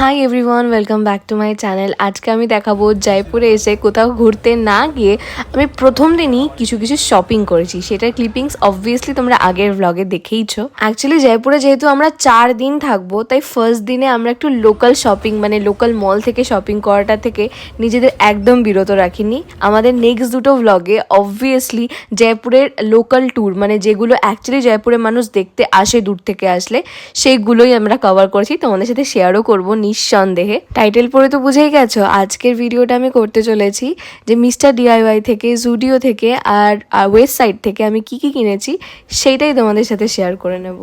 Hi everyone welcome back to my channel আজকে আমি দেখাবো জয়পুরে এসে কোথাও ঘুরতে না গিয়ে আমি প্রথম দিনই কিছু কিছু শপিং করেছি। সেটার ক্লিপিংস অবভিয়াসলি তোমরা আগের ব্লগে দেখেইছো। অ্যাকচুয়ালি জয়পুরে যেহেতু আমরা চার দিন থাকব, তাই ফার্স্ট দিনে আমরা একটু লোকাল শপিং মানে লোকাল মল থেকে শপিং করাটা থেকে নিজেদের একদম বিরত রাখিনি। আমাদের নেক্সট দুটো ব্লগে অবভিয়াসলি জয়পুরের লোকাল ট্যুর মানে যেগুলো অ্যাকচুয়ালি জয়পুরে মানুষ দেখতে আসে দূর থেকে আসলে, সেইগুলোই আমরা কভার করেছি। তোমাদের সাথে শেয়ারও করব নিঃসন্দেহে। টাইটেল পড়ে তো বুঝেই গেছো, আজকের ভিডিওটা আমি করতে চলেছি যে মিস্টার ডিআইওয়াই থেকে জুডিও থেকে আর ওয়েবসাইট থেকে আমি কি কি কিনেছি, সেইটাই তোমাদের সাথে শেয়ার করে নেব।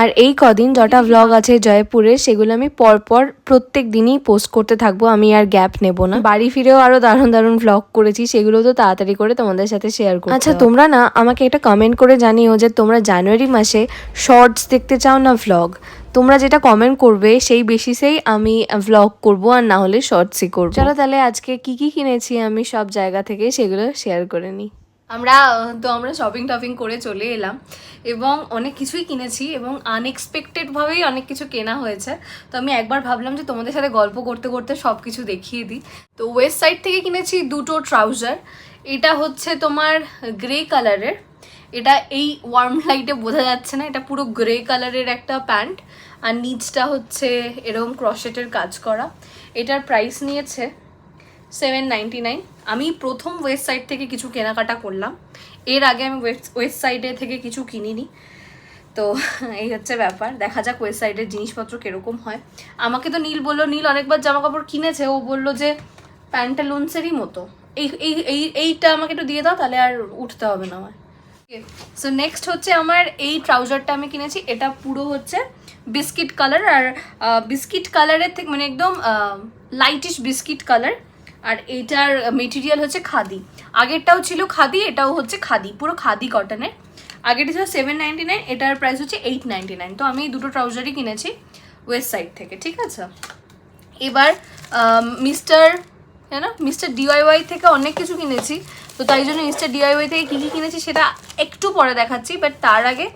আর এই কদিন যটা ভ্লগ আছে জয়পুরে সেগুলো আমি পরপর প্রত্যেক দিনই পোস্ট করতে থাকব আমি আর গ্যাপ নেব না। বাড়ি ফিরেও আরও দারুণ দারুণ ভ্লগ করেছি সেগুলো তো তাড়াতাড়ি করে তোমাদের সাথে শেয়ার করব আচ্ছা তোমরা না আমাকে একটা কমেন্ট করে জানিও যে তোমরা জানুয়ারি মাসে শর্টস দেখতে চাও না ভ্লগ তোমরা যেটা কমেন্ট করবে সেই বেসিসেই আমি ভ্লগ করব আর না হলে শর্টসই করব। চলো তাহলে আজকে কি কি কিনেছি আমি সব জায়গা থেকে সেগুলো শেয়ার করে নিই। আমরা, তো আমরা শপিং টপিং করে চলে এলাম এবং অনেক কিছুই কিনেছি এবং আনএক্সপেক্টেডভাবেই অনেক কিছু কেনা হয়েছে। তো আমি একবার ভাবলাম যে তোমাদের সাথে গল্প করতে করতে সব কিছু দেখিয়ে দিই। তো ওয়েস্ট সাইড থেকে কিনেছি দুটো ট্রাউজার এটা হচ্ছে তোমার গ্রে কালারের এটা এই ওয়ার্ম লাইটে বোঝা যাচ্ছে না, এটা পুরো গ্রে কালারের একটা প্যান্ট। আর নিচটা হচ্ছে এরকম ক্রশেটের কাজ করা। এটার প্রাইস নিয়েছে সেভেন নাইনটি নাইন আমি প্রথম ওয়েবসাইট থেকে কিছু কেনাকাটা করলাম। এর আগে আমি ওয়েস্ট থেকে কিছু কিনিনি। তো এই হচ্ছে ব্যাপার। দেখা যাক ওয়েবসাইটের জিনিসপত্র কীরকম হয়। আমাকে তো নীল বলল, নীল অনেকবার জামা কাপড় কিনেছে। ও বলল যে প্যান্টালুন্সেরই মতো। এই এই এইটা আমাকে একটু দিয়ে দাও, তাহলে আর উঠতে হবে না আমার সো নেক্সট হচ্ছে আমার এই ট্রাউজারটা আমি কিনেছি। এটা পুরো হচ্ছে বিস্কিট কালার আর বিস্কিট কালারের থেকে মানে একদম লাইটিশ বিস্কিট কালার আর এইটার মেটেরিয়াল হচ্ছে খাদি। আগেরটাও ছিল খাদি, এটাও হচ্ছে খাদি, পুরো খাদি কটনের আগেরটা ছিল সেভেন নাইনটি নাইন এটার প্রাইস হচ্ছে এইট নাইনটি নাইন তো আমি দুটো ট্রাউজারই কিনেছি ওয়েস্ট সাইড থেকে, ঠিক আছে? এবার মিস্টার না? মিস্টার ডিওয়াইওয়াই থেকে অনেক কিছু কিনেছি। তো তাই জন্য মিস্টার ডিওয়াইওয়াই থেকে কী কী কিনেছি সেটা একটু পরে দেখাচ্ছি বাট তার আগে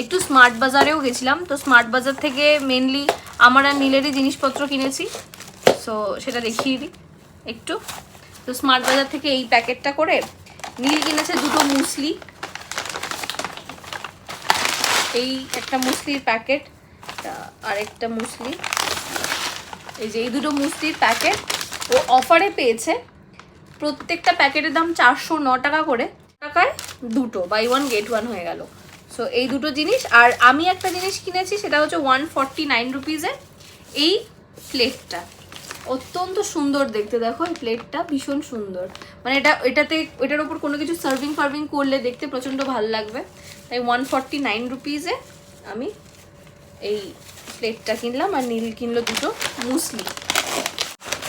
একটু স্মার্ট বাজারেও গেছিলাম। তো স্মার্ট বাজার থেকে মেনলি আমার আর নীলেরই জিনিসপত্র কিনেছি। সো সেটা দেখিয়ে দিই। একটু। তো স্মার্ট বাজার থেকে এই প্যাকেটটা করে নীল কিনেছে দুটো মুসলি। এই একটা মুসলির প্যাকেট আর একটা মুসলি। এই যে এই দুটো মুসলির প্যাকেট ও অফারে পেয়েছে। প্রত্যেকটা প্যাকেটের দাম চারশো ন টাকা করে। টাকায় দুটো, বাই ওয়ান গেট ওয়ান হয়ে গেল। সো এই দুটো জিনিস, আর আমি একটা জিনিস কিনেছি, সেটা হচ্ছে ওয়ান ফর্টি নাইন রুপিজে এই প্লেটটা অত্যন্ত সুন্দর দেখতে। দেখো, এই প্লেটটা ভীষণ সুন্দর। মানে এটা, এটাতে, এটার ওপর কোনো কিছু সার্ভিং ফার্ভিং করলে দেখতে প্রচণ্ড ভালো লাগবে। তাই ওয়ান ফর্টি নাইন রুপিজে আমি এই প্লেটটা কিনলাম আর নীল কিনলো দুটো মুসলি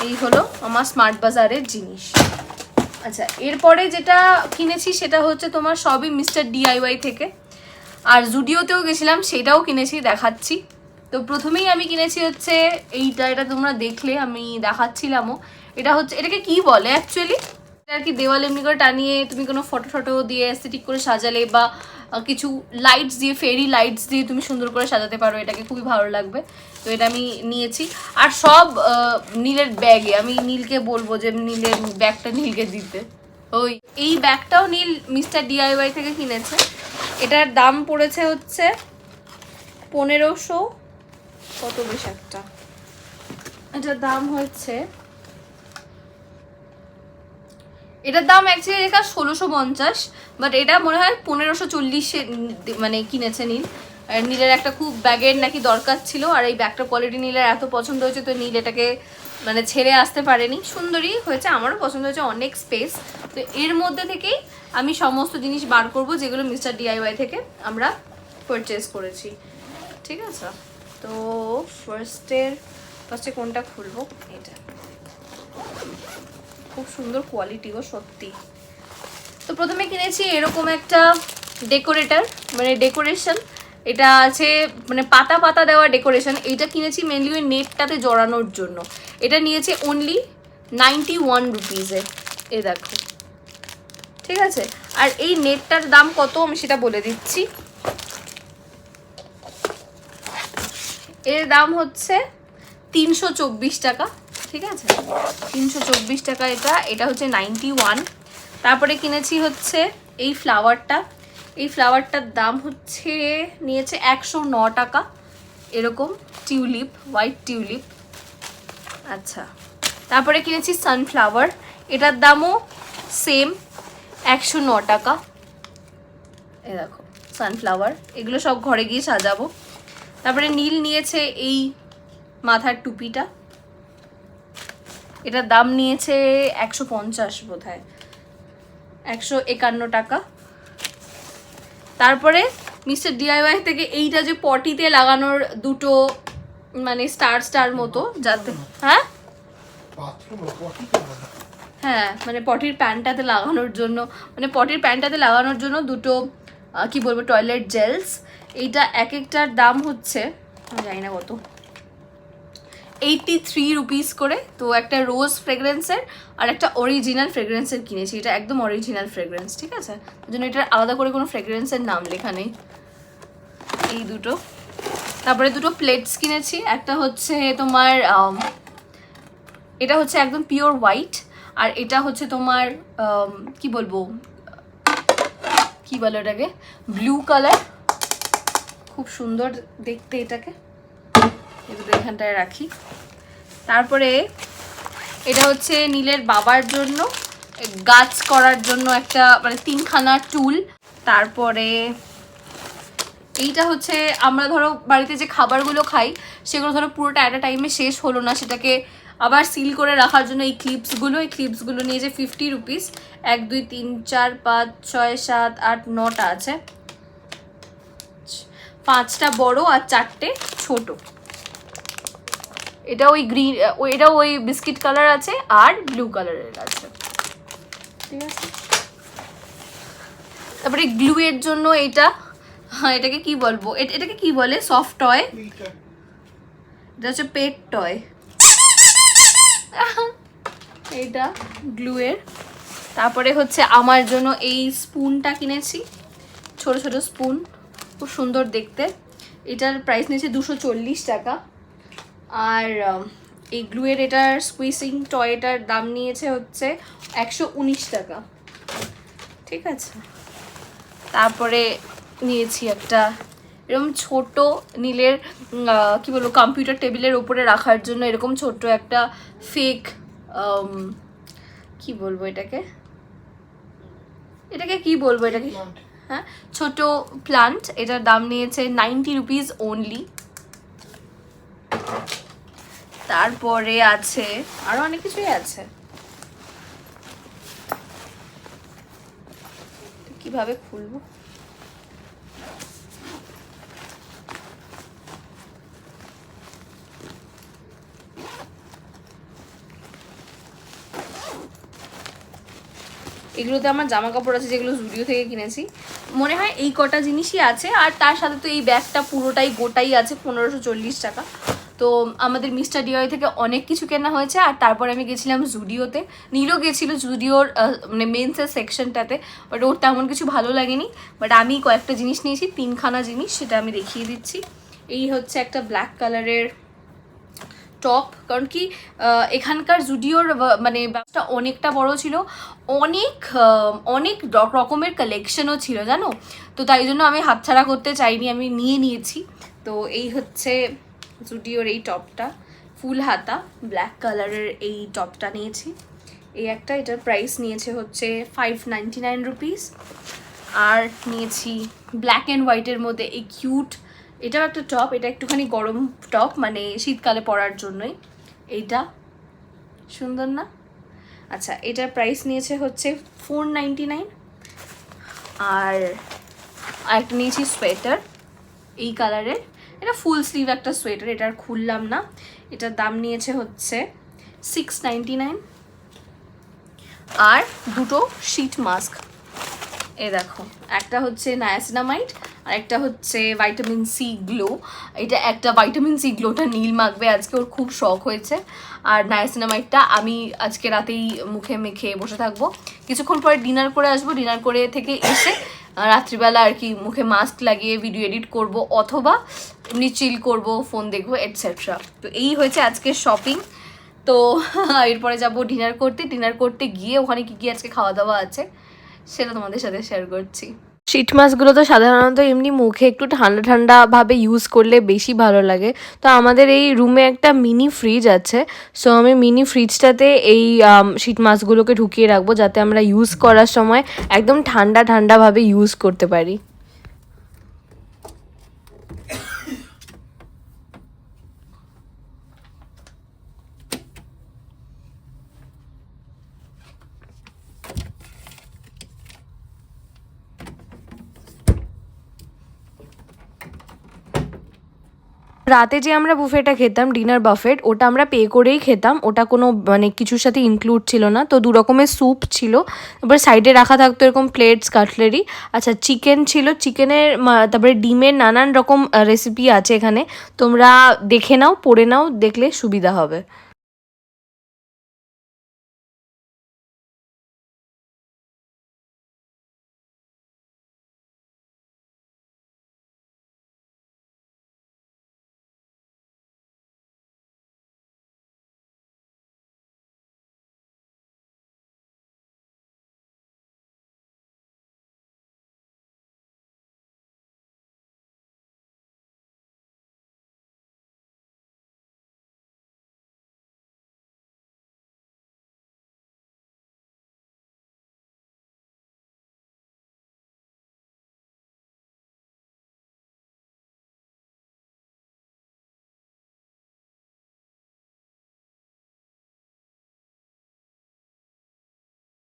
এই হলো আমার স্মার্ট বাজারের জিনিস। আচ্ছা এরপরে যেটা কিনেছি সেটা হচ্ছে তোমার সবই মিস্টার ডিআইওয়াই থেকে। আর জুডিওতেও গেছিলাম, সেটাও কিনেছি, দেখাচ্ছি। তো প্রথমেই আমি কিনেছি হচ্ছে এইটা, এটা তোমরা দেখলে, আমি দেখাচ্ছিলামও। এটা হচ্ছে, এটাকে কি বলে অ্যাকচুয়ালি আর কি দেওয়াল এমনি করে টানিয়ে তুমি কোনো ফটো ফটো দিয়ে অ্যাস্থেটিক করে সাজালে বা কিছু লাইটস দিয়ে ফেরি লাইটস দিয়ে তুমি সুন্দর করে সাজাতে পারো, এটাকে খুবই ভালো লাগবে। তো এটা আমি নিয়েছি। আর সব নীলের ব্যাগে আমি নীলকে বলব যে নীলের ব্যাগটা নীলকে দিতে। ওই, এই ব্যাগটাও নীল মিস্টার ডিআইওয়াই থেকে কিনেছে। এটার দাম পড়েছে হচ্ছে পনেরোশো কত বেশ একটা? এটার দাম হচ্ছে, এটার দাম অ্যাকচুয়ালি লেখা ষোলোশো পঞ্চাশ বাট এটা মনে হয় পনেরোশো চল্লিশে মানে কিনেছে নীল। আর নীলের একটা খুব ব্যাগের নাকি দরকার ছিল, আর এই ব্যাগটার কোয়ালিটি নীলের এত পছন্দ হয়েছে তো নীল এটাকে মানে ছেড়ে আসতে পারেনি। সুন্দরই হয়েছে, আমারও পছন্দ হয়েছে অনেক স্পেস তো এর মধ্যে থেকেই আমি সমস্ত জিনিস বার করব যেগুলো মিস্টার ডিআইওয়াই থেকে আমরা পারচেস করেছি। ঠিক আছে? তো ফার্স্টের ফার্স্টে কোনটা খুলবো? এটা। খুব সুন্দর কোয়ালিটি গো, সত্যি। তো প্রথমে কিনেছি এরকম একটা ডেকোরেটার মানে ডেকোরেশন এটা আছে মানে পাতা পাতা দেওয়া ডেকোরেশন এইটা কিনেছি মেনলি ওই নেটটাতে জড়ানোর জন্য। এটা নিয়েছে অনলি নাইনটি ওয়ান রুপিজে এ দেখো। ঠিক আছে? আর এই নেটটার দাম কত আমি সেটা বলে দিচ্ছি। এর দাম হচ্ছে তিনশো চব্বিশ টাকা, ঠিক আছে? তিনশো চব্বিশ টাকা এটা এটা হচ্ছে নাইনটি তারপরে কিনেছি হচ্ছে এই ফ্লাওয়ারটা। এই ফ্লাওয়ারটার দাম হচ্ছে, নিয়েছে একশো ন টাকা। এরকম টিউলিপ, হোয়াইট টিউলিপ। আচ্ছা। তারপরে কিনেছি সানফ্লাওয়ার। এটার দামও সেম, একশো ন টাকা। এ দেখো, সানফ্লাওয়ার। এগুলো সব ঘরে গিয়ে সাজাবো। তারপরে নীল নিয়েছে এই মাথার টুপিটা। এটার দাম নিয়েছে একশো পঞ্চাশ বোধ হয় একশো একান্ন টাকা। তারপরে মিস্টার ডিআইওয়াই থেকে এইটা যে পটিতে লাগানোর দুটো মানে স্টার স্টার মতো যাতে হ্যাঁ? হ্যাঁ মানে পটির প্যান্টটাতে লাগানোর জন্য মানে পটির প্যান্টটাতে লাগানোর জন্য দুটো কি বলব টয়লেট জেলস এইটা এক একটার দাম হচ্ছে জানি না কত এইটটি থ্রি রুপিস করে। তো একটা রোজ ফ্রেগরেন্সের আর একটা অরিজিনাল ফ্রেগরেন্সের কিনেছি। এটা একদম অরিজিনাল ফ্রেগরেন্স ঠিক আছে? ওই জন্য এটার আলাদা করে কোনো ফ্রেগরেন্সের নাম লেখা নেই। এই দুটো। তারপরে দুটো প্লেটস কিনেছি। একটা হচ্ছে তোমার এটা হচ্ছে একদম পিওর হোয়াইট আর এটা হচ্ছে তোমার কি বলব? কি বলো এটাকে ব্লু কালার খুব সুন্দর দেখতে এটাকে। দুটো এখানটায় রাখি। তারপরে এটা হচ্ছে নীলের বাবার জন্য গাছ করার জন্য একটা মানে তিনখানা টুল। তারপরে এইটা হচ্ছে আমরা ধরো বাড়িতে যে খাবারগুলো খাই, সেগুলো ধরো পুরোটা আ টাইমে শেষ হলো না, সেটাকে আবার সিল করে রাখার জন্য এই ক্লিপসগুলো এই ক্লিপসগুলো নিয়ে যে ফিফটি রুপিস এক, দুই, তিন, চার, পাঁচ, ছয়, সাত, আট, নটা আছে। পাঁচটা বড় আর চারটে ছোট। এটা ওই গ্রিন এটা ওই বিস্কিট কালার আছে আর ব্লু কালারের আছে। ঠিক আছে? তারপরে গ্লু এর জন্য এটা হ্যাঁ এটাকে কি বলব? এট- এটাকে কি বলে? সফট টয় এটা হচ্ছে পেট টয় এইটা গ্লুয়ের তারপরে হচ্ছে আমার জন্য এই স্পুনটা কিনেছি। ছোট ছোট স্পুন খুব সুন্দর দেখতে। এটার প্রাইস নিয়েছে দুশো টাকা। আর এই গ্লুয়ের এটার স্কুইসিং টয়টার দাম নিয়েছে হচ্ছে একশো উনিশ টাকা। ঠিক আছে? তারপরে নিয়েছি একটা এরকম ছোট নীলের কি বলব কম্পিউটার টেবিলের উপরে রাখার জন্য এরকম ছোট্ট একটা ফেক কি বলব এটাকে? এটাকে কি বলব এটাকে। হ্যাঁ ছোট প্লান্ট এটার দাম নিয়েছে নাইনটি রুপিস অনলি তারপরে আছে, আরও অনেক কিছুই আছে। কীভাবে খুলবো? এগুলোতে আমার জামা কাপড় আছে, যেগুলো জুডিও থেকে কিনেছি। মনে হয় এই কটা জিনিসই আছে, আর তার সাথে তো এই ব্যাগটা পুরোটাই গোটাই আছে, পনেরোশো চল্লিশ টাকা। তো আমাদের মিস্টার ডিওয়াই থেকে অনেক কিছু কেনা হয়েছে, আর তারপরে আমি গেছিলাম জুডিওতে। নীলও গেছিল জুডিওর মানে মেন্সের সেকশনটাতে বাট ওর তেমন কিছু ভালো লাগেনি। বাট আমি কয়েকটা জিনিস নিয়েছি, তিনখানা জিনিস, সেটা আমি দেখিয়ে দিচ্ছি। এই হচ্ছে একটা ব্ল্যাক কালারের টপ কারণ কি এখানকার জুডিওর মানে ব্যবসা অনেকটা বড় ছিল। অনেক অনেক রকমের কালেকশনও ছিল, জানো? তো তাই জন্য আমি হাতছাড়া করতে চাইনি, আমি নিয়ে নিয়েছি। তো এই হচ্ছে জুডিওর এই টপটা। ফুল হাতা ব্ল্যাক কালারের এই টপটা নিয়েছি। এই একটা, এটার প্রাইস নিয়েছে হচ্ছে ফাইভ নাইনটি নাইন রুপিস আর নিয়েছি ব্ল্যাক অ্যান্ড হোয়াইটের মধ্যে এই কিউট এটাও একটা টপ এটা একটুখানি গরম টপ মানে শীতকালে পরার জন্যই। এইটা, সুন্দর না? আচ্ছা এটার প্রাইস নিয়েছে হচ্ছে ফোর নাইন আর আরেকটা নিয়েছি সোয়েটার এই কালারের এটা ফুল স্লিভ একটা সোয়েটার এটা আর খুললাম না। এটার দাম নিয়েছে হচ্ছে সিক্স নাইন আর দুটো শীট মাস্ক এ দেখো, একটা হচ্ছে নায়াসিনামাইড আর একটা হচ্ছে ভাইটামিন সি গ্লো এটা একটা ভাইটামিন সি গ্লোটা নীল মাখবে। আজকে ওর খুব শখ হয়েছে। আর নায়াসিনামাইডটা আমি আজকে রাতেই মুখে মেখে বসে থাকব। কিছুক্ষণ পরে ডিনার করে আসব। ডিনার করে থেকে এসে রাত্রিবেলা আর কি মুখে মাস্ক লাগিয়ে ভিডিও এডিট করব অথবা এমনি চিল করব ফোন দেখব এটসেট্রা তো এই হয়েছে আজকের শপিং তো এরপরে যাব ডিনার করতে। ডিনার করতে গিয়ে ওখানে কি কি আজকে খাওয়া দাওয়া আছে, সেটা তোমাদের সাথে শেয়ার করছি। শীত মাছগুলো তো সাধারণত এমনি মুখে একটু ঠান্ডা ঠান্ডাভাবে ইউজ করলে বেশি ভালো লাগে। তো আমাদের এই রুমে একটা মিনি ফ্রিজ আছে। সো আমি মিনি ফ্রিজটাতে এই শীত মাছগুলোকে ঢুকিয়ে রাখব যাতে আমরা ইউজ করার সময় একদম ঠান্ডা ঠান্ডাভাবে ইউজ করতে পারি। রাতে যে আমরা বুফেটা খেতাম ডিনার বাফেট ওটা আমরা পে করেই খেতাম। ওটা কোনো মানে কিছুর সাথে ইনক্লুড ছিল না। তো দু রকমের স্যুপ ছিল তারপর সাইডে রাখা থাকতো এরকম প্লেটস কাটলেরি আচ্ছা চিকেন ছিল। চিকেনের তারপরে ডিমের নানান রকম রেসিপি আছে এখানে। তোমরা দেখে নাও, পড়ে নাও, দেখলে সুবিধা হবে।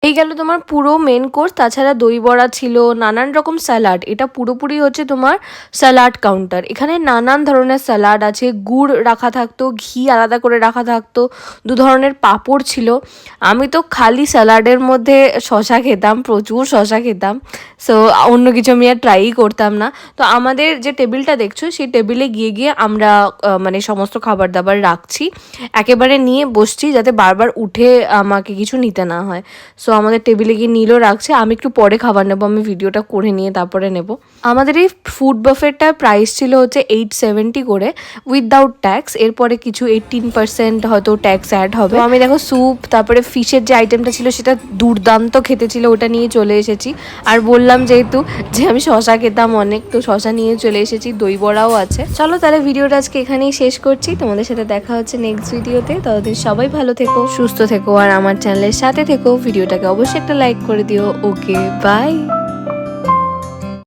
এই গেল তোমার পুরো মেন কোর্স তাছাড়া দই বড়া ছিল, নানান রকম স্যালাড এটা পুরোপুরি হচ্ছে তোমার স্যালাড কাউন্টার এখানে নানান ধরনের স্যালাড আছে, গুড় রাখা থাকতো, ঘি আলাদা করে রাখা থাকতো, দু ধরনের পাঁপড় ছিল। আমি তো খালি স্যালাডের মধ্যে শশা খেতাম, প্রচুর শশা খেতাম। সো অন্য কিছু আমি আর ট্রাইই করতাম না। তো আমাদের যে টেবিলটা দেখছ, সেই টেবিলে গিয়ে গিয়ে আমরা মানে সমস্ত খাবার দাবার রাখছি। একেবারে নিয়ে বসছি যাতে বারবার উঠে আমাকে কিছু নিতে না হয়। সো আমাদের টেবিলে গিয়ে নিলও রাখছে, আমি একটু পরে খাবার নেব, আমি ভিডিওটা করে নিয়ে তারপরে নেব। আমাদের এই ফুড বাফেটটার প্রাইস ছিল হচ্ছে এইট সেভেন্টি করে উইদাউট ট্যাক্স এরপরে কিছু এইটিন পার্সেন্ট হয়তো ট্যাক্স অ্যাড হবে। আমি দেখো স্যুপ তারপরে ফিশের যে আইটেমটা ছিল, সেটা দুর্দান্ত খেতে ছিল, ওটা নিয়ে চলে এসেছি। আর বললাম যেহেতু যে আমি শশা খেতাম অনেক, তো শশা নিয়ে চলে এসেছি, দই বড়াও আছে। চলো তাহলে ভিডিওটা আজকে এখানেই শেষ করছি, তোমাদের সাথে দেখা হচ্ছে নেক্সট ভিডিওতে ততদিন সবাই ভালো থেকো, সুস্থ থেকো, আর আমার চ্যানেলের সাথে থেকো ভিডিওটাকে অবশ্যই একটা লাইক করে দিও। Okay bye